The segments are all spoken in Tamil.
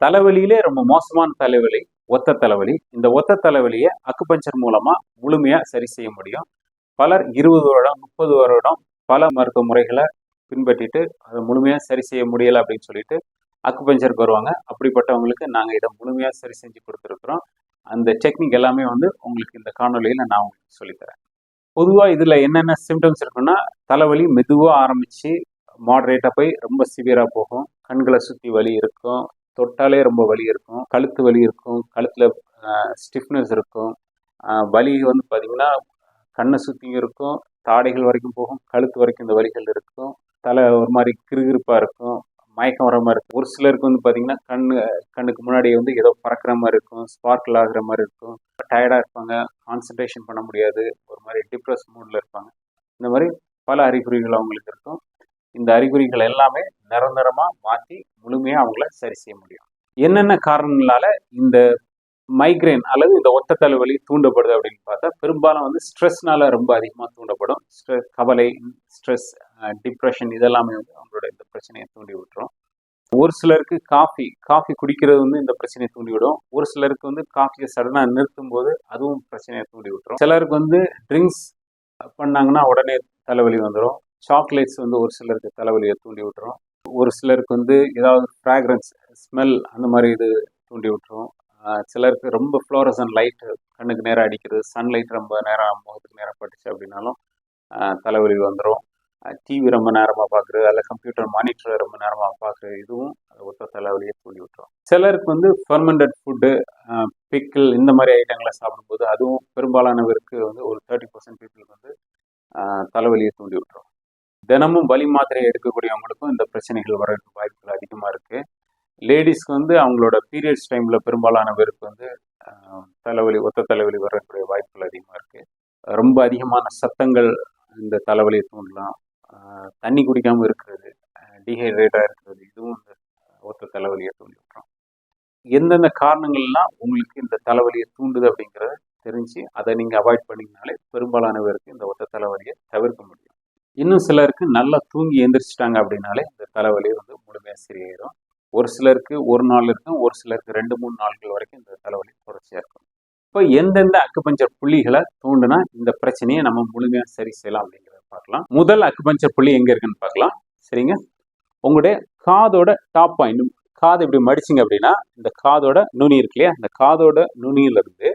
தலைவலியிலே ரொம்ப மோசமான தலைவலி ஒத்த தலைவலி. இந்த ஒத்த தலைவலியை அக்குபஞ்சர் மூலமா முழுமையா சரி செய்ய முடியும். பலர் இருபது வருடம் முப்பது வருடம் பல மருத்துவ முறைகளை பின்பற்றிட்டு அதை முழுமையா சரி செய்ய முடியலை அப்படின்னு சொல்லிட்டு அக்குபஞ்சருக்கு வருவாங்க. அப்படிப்பட்டவங்களுக்கு நாங்கள் இதை முழுமையாக சரி செஞ்சு கொடுத்துருக்குறோம். அந்த டெக்னிக் எல்லாமே வந்து உங்களுக்கு இந்த காணொலியில் நான் உங்களுக்கு சொல்லித்தரேன். பொதுவாக இதில் என்னென்ன சிம்டம்ஸ் இருக்குன்னா தலைவலி மெதுவாக ஆரம்பித்து மாடரேட்டாக போய் ரொம்ப சிவியராக போகும். கண்களை சுற்றி வலி இருக்கும். தொட்டாலே ரொம்ப வலி இருக்கும். கழுத்து வலி இருக்கும். கழுத்தில் ஸ்டிஃப்னஸ் இருக்கும். வலி வந்து பார்த்திங்கன்னா கண்ணை சுற்றியும் இருக்கும். தாடைகள் வரைக்கும் போகும். கழுத்து வரைக்கும் இந்த வலிகள் இருக்கும். தலை ஒரு மாதிரி கிறுகிறுப்பாக இருக்கும். மயக்கம் வர மாதிரி இருக்கும். ஒரு சிலருக்கு வந்து பார்த்தீங்கன்னா கண்ணு கண்ணுக்கு முன்னாடி வந்து ஏதோ பறக்கிற மாதிரி இருக்கும். ஸ்பார்க்கிள் ஆகுற மாதிரி இருக்கும். டயர்டாக இருப்பாங்க. கான்சன்ட்ரேஷன் பண்ண முடியாது. ஒரு மாதிரி டிப்ரெஸ் மூடில் இருப்பாங்க. இந்த மாதிரி பல அறிகுறிகள் அவங்களுக்கு இருக்கும். இந்த அறிகுறிகள் எல்லாமே நிரந்தரமாக மாற்றி முழுமையாக அவங்கள சரி செய்ய முடியும். என்னென்ன காரணங்களால இந்த மைக்ரேன் அல்லது இந்த ஒத்த தலைவலி தூண்டப்படுது அப்படின்னு பார்த்தா பெரும்பாலும் வந்து ஸ்ட்ரெஸ்னால ரொம்ப அதிகமாக தூண்டப்படும். ஸ்ட்ரெஸ் கவலை ஸ்ட்ரெஸ் டிப்ரெஷன் இதெல்லாமே வந்து அவங்களோட இந்த பிரச்சனையை தூண்டி விட்டுரும். ஒரு சிலருக்கு காஃபி காஃபி குடிக்கிறது வந்து இந்த பிரச்சனையை தூண்டி விடும். ஒரு சிலருக்கு வந்து காஃபியை சடனாக நிறுத்தும் போது அதுவும் பிரச்சனையை தூண்டி விட்டுரும். சிலருக்கு வந்து ட்ரிங்க்ஸ் பண்ணாங்கன்னா உடனே தலைவலி வந்துடும் சாக்லேட்ஸ் வந்து ஒரு சிலருக்கு தலைவலியை தூண்டி விட்டுரும். ஒரு சிலருக்கு வந்து ஏதாவது ஃப்ராக்ரன்ஸ் ஸ்மெல் அந்த மாதிரி இது தூண்டி விட்டுரும். சிலருக்கு ரொம்ப ஃப்ளோரசன் லைட் கண்ணுக்கு நேரம் அடிக்கிறது சன்லைட் ரொம்ப நேரம் முகத்துக்கு நேரம் பட்டுச்சு அப்படின்னாலும் தலைவலி வந்துடும் டிவி ரொம்ப நேரமாக பார்க்குறது அல்ல கம்ப்யூட்டர் மானிட்டர் ரொம்ப நேரமாக பார்க்குறது இதுவும் அது ஒத்த தலைவலியை தூண்டி விட்டுரும். சிலருக்கு வந்து ஃபர்மெண்டட் ஃபுட்டு பிக்கிள் இந்த மாதிரி ஐட்டங்களை சாப்பிடும்போது அதுவும் பெரும்பாலானவருக்கு வந்து ஒரு தேர்ட்டி பர்சன்ட் பீப்புளுக்கு வந்து தலைவலியை தூண்டி விட்டுரும். தினமும் வலி மாத்திரை எடுக்கக்கூடியவங்களுக்கும் இந்த பிரச்சனைகள் வர்றதுக்கு வாய்ப்புகள் அதிகமாக இருக்குது லேடிஸ்க்கு வந்து அவங்களோட பீரியட்ஸ் டைமில் பெரும்பாலான பேருக்கு வந்து தலைவலி ஒத்த தலைவலி வரக்கூடிய வாய்ப்புகள் அதிகமாக இருக்குது ரொம்ப அதிகமான சத்தங்கள் இந்த தலைவலியை தூண்டலாம். தண்ணி குடிக்காமல் இருக்கிறது டீஹைட்ரேட்டாக இருக்கிறது இதுவும் இந்த ஒத்த தலைவலியை தூண்டி விட்டுரும். எந்தெந்த காரணங்கள்லாம் உங்களுக்கு இந்த தலைவலியை தூண்டுது அப்படிங்கிறத தெரிஞ்சு அதை நீங்கள் அவாய்ட் பண்ணிங்கனாலே பெரும்பாலான பேருக்கு இந்த ஒத்த தலைவலியை தவிர்க்க முடியும். இன்னும் சிலருக்கு நல்லா தூங்கி எந்திரிச்சிட்டாங்க அப்படின்னாலே இந்த தலைவலி வந்து முழுமையாக சரியாயிடும் ஒரு சிலருக்கு ஒரு நாள் இருக்கும் ஒரு சிலருக்கு ரெண்டு மூணு நாட்கள் வரைக்கும் இந்த தலைவலி தொடர்ச்சியாக இருக்கும். இப்போ எந்தெந்த அக்குபஞ்சர் புள்ளிகளை தூண்டுனா இந்த பிரச்சனையை நம்ம முழுமையாக சரி செய்யலாம் அப்படிங்கிறத பார்க்கலாம். முதல் அக்குபஞ்சர் புள்ளி எங்கே இருக்குன்னு பார்க்கலாம். சரிங்க? உங்களுடைய காதோட டாப் பாயிண்ட் காது இப்படி மடிச்சிங்க அப்படின்னா இந்த காதோட நுனி இருக்கு இல்லையா? இந்த காதோட நுனியிலிருந்து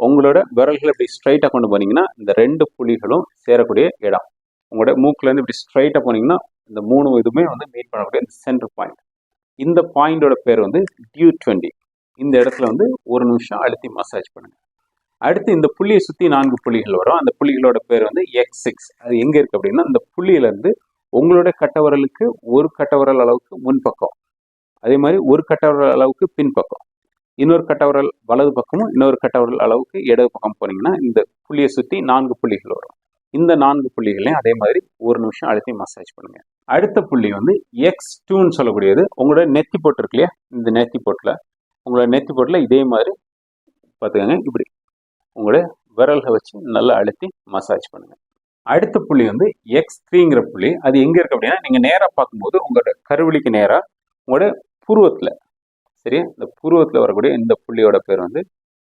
உங்களோட விரல்களை இப்படி ஸ்ட்ரைட்டாக கொண்டு போனீங்கன்னா இந்த ரெண்டு புள்ளிகளும் சேரக்கூடிய இடம். உங்களோட மூக்குலேருந்து இப்படி ஸ்ட்ரைட்டாக போனீங்கன்னா இந்த மூணு இதுவுமே வந்து மீட் பண்ணக்கூடிய இந்த சென்டர் பாயிண்ட் இந்த பாயிண்டோட பேர் வந்து டியூ டுவெண்ட்டி இந்த இடத்துல வந்து ஒரு நிமிஷம் அழுத்தி மசாஜ் பண்ணுங்கள் அடுத்து இந்த புள்ளியை சுற்றி நான்கு புள்ளிகள் வரும். அந்த புள்ளிகளோட பேர் வந்து எக்ஸ் சிக்ஸ் அது எங்கே இருக்குது அப்படின்னா இந்த புள்ளியிலேருந்து உங்களோட கட்டவரலுக்கு ஒரு கட்டவரல் அளவுக்கு முன்பக்கம். அதே மாதிரி ஒரு கட்டவரல் அளவுக்கு பின்பக்கம். இன்னொரு கட்டவரல் வலது பக்கமும் இன்னொரு கட்டவரல் அளவுக்கு இடது பக்கம் போனீங்கன்னா இந்த புள்ளியை சுற்றி நான்கு புள்ளிகள் வரும். இந்த நான்கு புள்ளிகளையும் அதே மாதிரி ஒரு நிமிஷம் அழுத்தி மசாஜ் பண்ணுங்க. அடுத்த புள்ளி வந்து எக்ஸ் டூன்னு சொல்லக்கூடியது. உங்களோட நெத்தி போட்டு இருக்கு இல்லையா? இந்த நெத்தி போட்டில். உங்களோட நெத்தி போட்டில் இதே மாதிரி பார்த்துக்கோங்க. இப்படி உங்களோட விரல்களை வச்சு நல்லா அழுத்தி மசாஜ் பண்ணுங்க. அடுத்த புள்ளி வந்து எக்ஸ் த்ரீங்கிற புள்ளி. அது எங்கே இருக்குது அப்படின்னா நீங்கள் நேராக பார்க்கும்போது உங்களோட கருவலிக்கு நேராக உங்களோட புருவத்தில். சரியா? இந்த புருவத்தில் வரக்கூடிய இந்த புள்ளியோட பேர் வந்து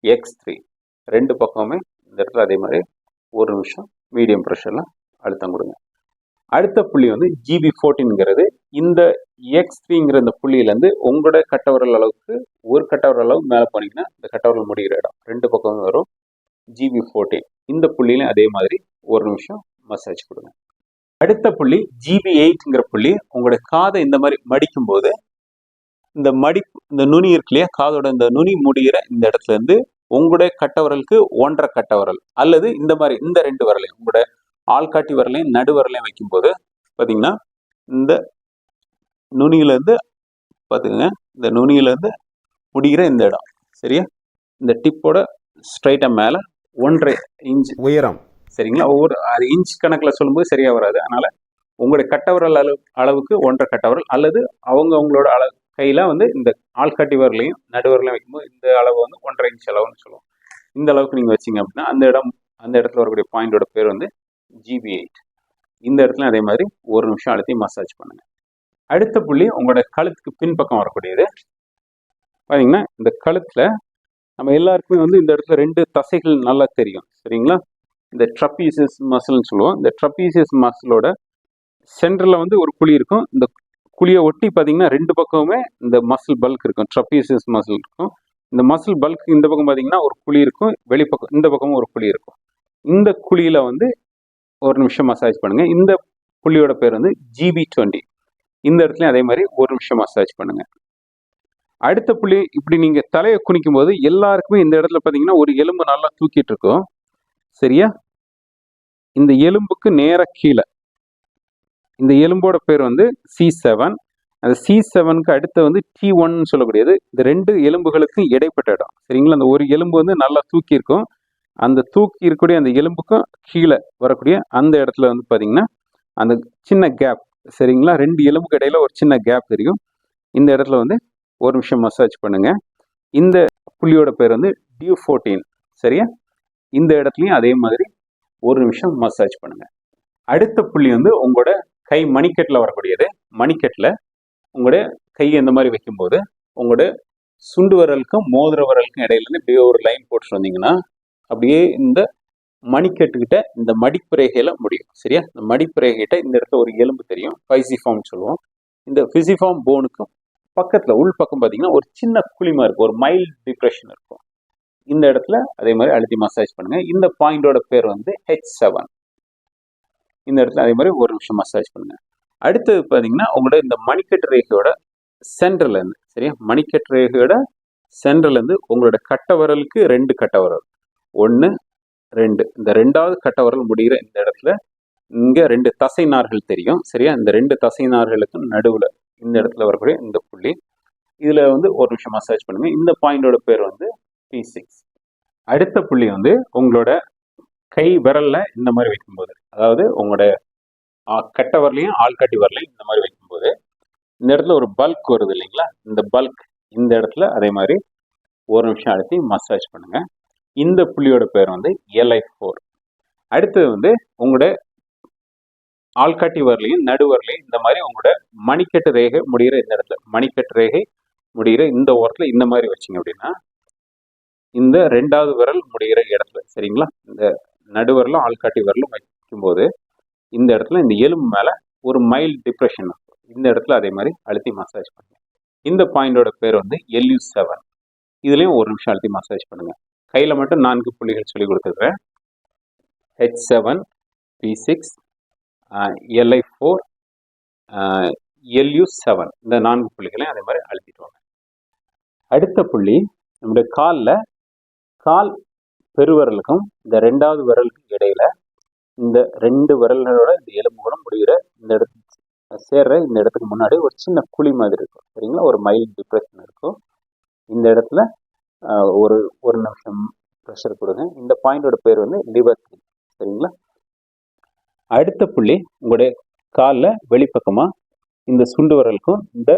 எக்ஸ் த்ரீ ரெண்டு பக்கமுமே இந்த இடத்துல அதே மாதிரி ஒரு நிமிஷம் மீடியம் ப்ரெஷரில் அழுத்தம் கொடுங்க. அடுத்த புள்ளி வந்து ஜிபி ஃபோர்டீன்ங்கிறது இந்த எக்ஸ் த்ரீங்கிற இந்த புள்ளியிலேருந்து உங்களோட கட்டவரல் அளவுக்கு ஒரு கட்டவரல் அளவு மேலே போனீங்கன்னா இந்த கட்டவரல் முடிகிற இடம். ரெண்டு பக்கமும் வரும் ஜிபி ஃபோர்டீன் இந்த புள்ளியிலும் அதே மாதிரி ஒரு நிமிஷம் மசாஜ் கொடுங்க. அடுத்த புள்ளி ஜிபி எயிட்ங்கிற புள்ளி உங்களோட காதை இந்த மாதிரி மடிக்கும் போது இந்த மடி இந்த நுனி இருக்கு இல்லையா? காதோட இந்த நுனி முடிகிற இந்த இடத்துல இருந்து உங்களுடைய கட்டவரலுக்கு ஒன்றரை கட்டவரல் அல்லது இந்த மாதிரி இந்த ரெண்டு விரலையும் உங்களோட ஆள்காட்டி விரலையும் நடு விரலையும் வைக்கும்போது பார்த்தீங்கன்னா இந்த நுனியிலேருந்து பார்த்துக்கங்க இந்த நுனியிலேருந்து முடிகிற இந்த இடம் சரியா? இந்த டிப்போட ஸ்ட்ரைட்டாக மேலே ஒன்றரை இன்ச் உயரம். சரிங்களா? ஒவ்வொரு அது இன்ச் கணக்கில் சொல்லும்போது சரியாக வராது. அதனால் உங்களுடைய கட்டவரல் அளவு அளவுக்கு ஒன்றரை கட்டவரல் அல்லது அவங்க அவங்களோட அளவு கையில் வந்து இந்த ஆள்காட்டி வரலையும் நடுவரிலையும் வைக்கும்போது இந்த அளவு வந்து ஒன்றரை இன்ச் அளவுன்னு சொல்லுவோம். இந்த அளவுக்கு நீங்கள் வச்சிங்க அப்படின்னா அந்த இடம் அந்த இடத்துல வரக்கூடிய பாயிண்டோட பேர் வந்து ஜிபி எயிட் இந்த இடத்துல அதே மாதிரி ஒரு நிமிஷம் அழுத்தி மசாஜ் பண்ணுங்கள் அடுத்த புள்ளி உங்களோட கழுத்துக்கு பின்பக்கம் வரக்கூடியது. பார்த்தீங்கன்னா இந்த கழுத்தில் நம்ம எல்லாருக்குமே வந்து இந்த இடத்துல ரெண்டு தசைகள் நல்லா தெரியும். சரிங்களா? இந்த ட்ரப்பீசியஸ் மசில்னு சொல்லுவோம். இந்த ட்ரப்பீசியஸ் மசிலோட சென்டரில் வந்து ஒரு குழி இருக்கும். இந்த குழியை ஒட்டி பார்த்தீங்கன்னா ரெண்டு பக்கமுமே இந்த மசில் பல்க் இருக்கும் ட்ரப்பீசியஸ் மசில் இருக்கும். இந்த மசில் பல்க் இந்த பக்கம் பார்த்தீங்கன்னா ஒரு குழி இருக்கும் வெளிப்பக்கம் இந்த பக்கமும் ஒரு குழி இருக்கும். இந்த குழியில் வந்து ஒரு நிமிஷம் மசாஜ் பண்ணுங்கள் இந்த புள்ளியோட பேர் வந்து ஜிபி டுவெண்ட்டி இந்த இடத்துலையும் அதே மாதிரி ஒரு நிமிஷம் மசாஜ் பண்ணுங்கள் அடுத்த புள்ளி இப்படி நீங்கள் தலையை குனிக்கும் போது எல்லாருக்குமே இந்த இடத்துல பார்த்தீங்கன்னா ஒரு எலும்பு நல்லா தூக்கிட்டு இருக்கும். சரியா? இந்த எலும்புக்கு நேர கீழே. இந்த எலும்போட பேர் வந்து சி செவன் அந்த சி செவனுக்கு அடுத்து வந்து டி ஒன் சொல்லக்கூடியது. இந்த ரெண்டு எலும்புகளுக்கும் இடைப்பட்ட இடம். சரிங்களா? அந்த ஒரு எலும்பு வந்து நல்லா தூக்கி இருக்கும். அந்த தூக்கி இருக்கக்கூடிய அந்த எலும்புக்கும் கீழே வரக்கூடிய அந்த இடத்துல வந்து பார்த்தீங்கன்னா அந்த சின்ன கேப் சரிங்களா? ரெண்டு எலும்புக்கு இடையில ஒரு சின்ன கேப் தெரியும். இந்த இடத்துல வந்து ஒரு நிமிஷம் மசாஜ் பண்ணுங்க. இந்த புள்ளியோட பேர் வந்து டியூ ஃபோர்டீன் சரியா? இந்த இடத்துலையும் அதே மாதிரி ஒரு நிமிஷம் மசாஜ் பண்ணுங்க. அடுத்த புள்ளி வந்து உங்களோட கை மணிக்கட்டில் வரக்கூடியது. மணிக்கட்டில் உங்களுடைய கை இந்த மாதிரி வைக்கும்போது உங்களுடைய சுண்டு விரலுக்கும் மோதிர விரலுக்கும் இடையிலேருந்து இப்படியே ஒரு லைன் போட்டுட்டு வந்தீங்கன்னா அப்படியே இந்த மணிக்கட்டுக்கிட்ட இந்த மடிப்புரேகையில் முடியும். சரியா? இந்த மடிப்புரேகிட்ட இந்த இடத்துல ஒரு எலும்பு தெரியும். பைசிஃபார்ம் சொல்லுவோம். இந்த ஃபிசிஃபார்ம் போனுக்கும் பக்கத்தில் உள் பக்கம் பார்த்தீங்கன்னா ஒரு சின்ன குளிமா இருக்கும். ஒரு மைல்ட் டிப்ரெஷன் இருக்கும். இந்த இடத்துல அதே மாதிரி அழுத்தி மசாஜ் பண்ணுங்கள் இந்த பாயிண்டோட பேர் வந்து ஹெச் செவன் இந்த இடத்துல அதே மாதிரி ஒரு நிமிஷம் மசாஜ் பண்ணுங்கள் அடுத்தது பார்த்தீங்கன்னா உங்களோட இந்த மணிக்கட்டு ரேகையோட சென்டர்லேருந்து சரியா? மணிக்கட்டு ரேகையோட சென்டர்லேருந்து உங்களோட கட்டவரலுக்கு ரெண்டு கட்டவரல் ஒன்று ரெண்டு. இந்த ரெண்டாவது கட்ட விரல் முடிகிற இந்த இடத்துல இங்கே ரெண்டு தசை நார்கள் தெரியும் சரியா? இந்த ரெண்டு தசை நார்களுக்கும் நடுவில் இந்த இடத்துல வரக்கூடிய இந்த புள்ளி. இதில் வந்து ஒரு நிமிஷம் மசாஜ் பண்ணுங்கள் இந்த பாயிண்டோட பேர் வந்து பி சிக்ஸ் அடுத்த புள்ளி வந்து உங்களோட கை விரல்ல இந்த மாதிரி வைக்கும்போது அதாவது உங்களோட ஆ, கட்ட வரலையும் ஆள்காட்டி வரலையும் இந்த மாதிரி வைக்கும்போது இந்த இடத்துல ஒரு பல்க் வருது இல்லைங்களா? இந்த பல்க் இந்த இடத்துல அதே மாதிரி ஒரு நிமிஷம் அழுத்தி மசாஜ் பண்ணுங்க. இந்த புள்ளியோட பேர் வந்து எல்ஐ ஃபோர் அடுத்தது வந்து உங்களோட ஆள்காட்டி வரலையும் நடுவரலையும் இந்த மாதிரி உங்களோட மணிக்கட்டு ரேகை முடிகிற இந்த இடத்துல மணிக்கட்டு ரேகை முடிகிற இந்த ஓரத்தில் இந்த மாதிரி வச்சிங்க அப்படின்னா இந்த ரெண்டாவது விரல் முடிகிற இடத்துல சரிங்களா? இந்த நடுவரலும் ஆள்காட்டி வரலும் வைக்கும்போது இந்த இடத்துல இந்த எலும்பு மேலே ஒரு மைல்ட் டிப்ரெஷன் இந்த இடத்துல அதே மாதிரி அழுத்தி மசாஜ் பண்ணுங்கள் இந்த பாயிண்டோட பேர் வந்து எல்யூ செவன் இதுலேயும் ஒரு நிமிஷம் அழுத்தி மசாஜ் பண்ணுங்கள் கையில் மட்டும் நான்கு புள்ளிகள் சொல்லி கொடுத்துருக்கேன் H seven P six L I four L U seven இந்த நான்கு புள்ளிகளையும் அதே மாதிரி அழுத்திட்டு வாங்க. அடுத்த புள்ளி நம்முடைய காலில் கால் பெருவிரலுக்கும் இந்த ரெண்டாவது விரலுக்கும் இடையில இந்த ரெண்டு விரல்களோட இந்த எலும்புகளும் முடிகிற இந்த இடத்துக்கு சேர்ற இந்த இடத்துக்கு முன்னாடி ஒரு சின்ன குழி மாதிரி இருக்கும். சரிங்களா? ஒரு மைல்ட் டிப்ரெஷன் இருக்கும். இந்த இடத்துல ஒரு ஒரு நிமிஷம் ப்ரெஷர் கொடுங்க. இந்த பாயிண்டோட பேர் வந்து லிவர் சரிங்களா? அடுத்த புள்ளி உங்களுடைய காலில் வெளிப்பக்கமாக இந்த சுண்டு விரலுக்கும் இந்த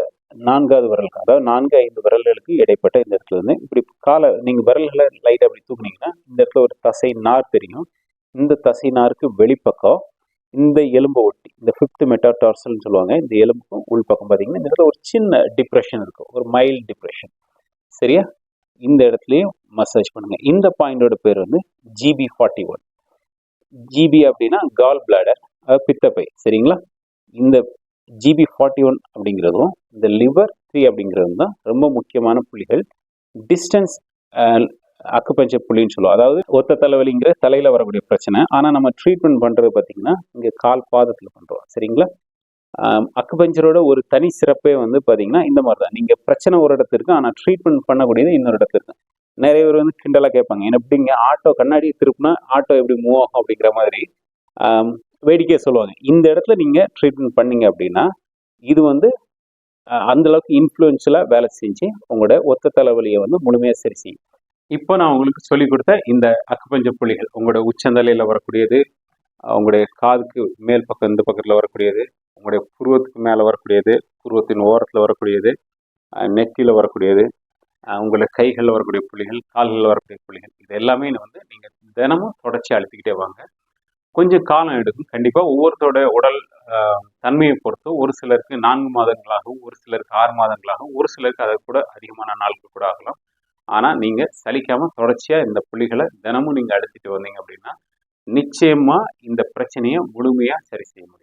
நான்காவது விரலுக்கு அதாவது நான்கு ஐந்து விரல்களுக்கு இடைப்பட்ட இந்த இடத்துல இருந்து இப்படி காலை நீங்கள் விரல்களை லைட்டாக அப்படி தூக்குனீங்கன்னா இந்த இடத்துல ஒரு தசை நார் தெரியும். இந்த தசை நாருக்கு வெளிப்பக்கம் இந்த எலும்பை ஒட்டி இந்த ஃபிஃப்த் மெட்டாடார்சல்னு சொல்லுவாங்க இந்த எலும்புக்கும் உள்பக்கம் பார்த்தீங்கன்னா இந்த இடத்துல ஒரு சின்ன டிப்ரெஷன் இருக்கும் ஒரு மைல்ட் டிப்ரெஷன் சரியா? இந்த இடத்துலையும் மசாஜ் பண்ணுங்க. இந்த பாயிண்டோட பேர் வந்து ஜிபி ஃபார்ட்டி ஒன் ஜிபி அப்படின்னா கால் பிளாடர் பித்தப்பை. சரிங்களா? இந்த ஜிபி ஃபார்ட்டி ஒன் அப்படிங்கிறதும் இந்த லிவர் த்ரீ அப்படிங்கிறதும் தான் ரொம்ப முக்கியமான புள்ளிகள். டிஸ்டன்ஸ் அக்குபஞ்சர் புள்ளின்னு சொல்லுவோம். அதாவது ஒத்த தலைவலிங்கிற தலையில் வரக்கூடிய பிரச்சனை. ஆனால் நம்ம ட்ரீட்மெண்ட் பண்ணுறது பார்த்தீங்கன்னா இங்கே கால் பாதத்தில் பண்ணுறோம் சரிங்களா? அக்குபஞ்சரோட ஒரு தனி சிறப்பே வந்து பார்த்தீங்கன்னா இந்த மாதிரி தான் நீங்கள் பிரச்சனை ஒரு இடத்துல இருக்குது ஆனால் ட்ரீட்மெண்ட் பண்ணக்கூடியது இன்னொரு இடத்துல இருக்குது நிறைய பேர் வந்து கிண்டலாக கேட்பாங்க. என்ன எப்படிங்க? ஆட்டோ கண்ணாடி திருப்பினா ஆட்டோ எப்படி மூவ் ஆகும்? அப்படிங்கிற மாதிரி. வேடிக்கையை சொல்லுவாங்க. இந்த இடத்துல நீங்கள் ட்ரீட்மெண்ட் பண்ணீங்க அப்படின்னா இது வந்து அந்தளவுக்கு அந்த அளவுக்கு வேலை செஞ்சு உங்களோட ஒத்த தலைவலியை வந்து முழுமையாக சரி செய்யும். இப்போ நான் உங்களுக்கு சொல்லிக் கொடுத்த இந்த அக்குபஞ்ச புள்ளிகள் உங்களோட உச்சந்தலையில் வரக்கூடியது உங்களுடைய காதுக்கு மேல் பக்கம் இந்த பக்கத்தில் வரக்கூடியது உங்களுடைய புருவத்துக்கு மேலே வரக்கூடியது புருவத்தின் ஓரத்தில் வரக்கூடியது நெத்தியில் வரக்கூடியது அஹ், உங்களுடைய கைகளில் வரக்கூடிய புள்ளிகள் கால்களில் வரக்கூடிய புள்ளிகள் இது எல்லாமே வந்து நீங்கள் தினமும் தொடர்ச்சி அழுத்திக்கிட்டே வாங்க. கொஞ்சம் காலம் எடுக்கும். கண்டிப்பாக ஒவ்வொருத்தரோட உடல் தன்மையை பொறுத்து ஒரு சிலருக்கு நான்கு மாதங்களாகவும் ஒரு சிலருக்கு ஆறு மாதங்களாகவும் ஒரு சிலருக்கு அதை கூட அதிகமான நாட்கள் கூட ஆகலாம். ஆனால் நீங்கள் சலிக்காமல் தொடர்ச்சியாக இந்த புள்ளிகளை தினமும் நீங்கள் அழுத்திட்டு வந்தீங்க அப்படின்னா நிச்சயமாக இந்த பிரச்சனையை முழுமையாக சரி செய்ய முடியும்.